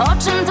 O czym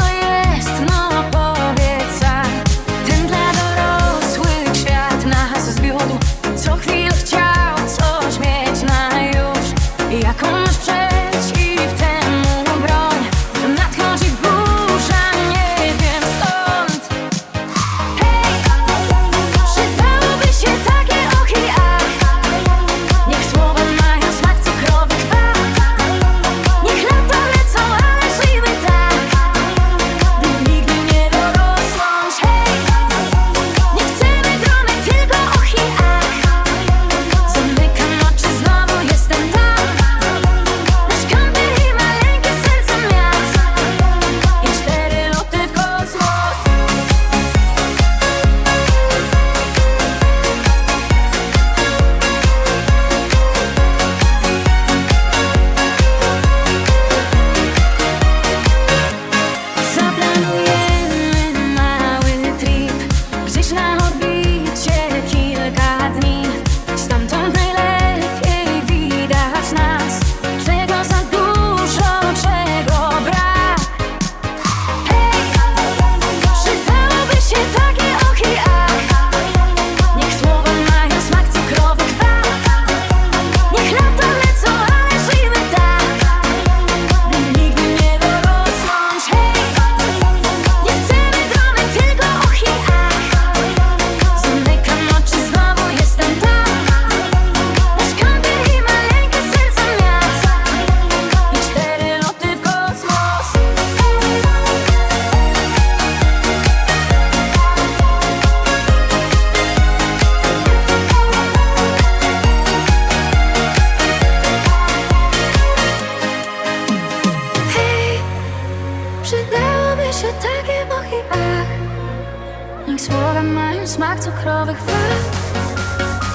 Słowa mają smak cukrowych fal.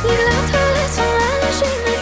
Niech lata lecą, a nie żyjmy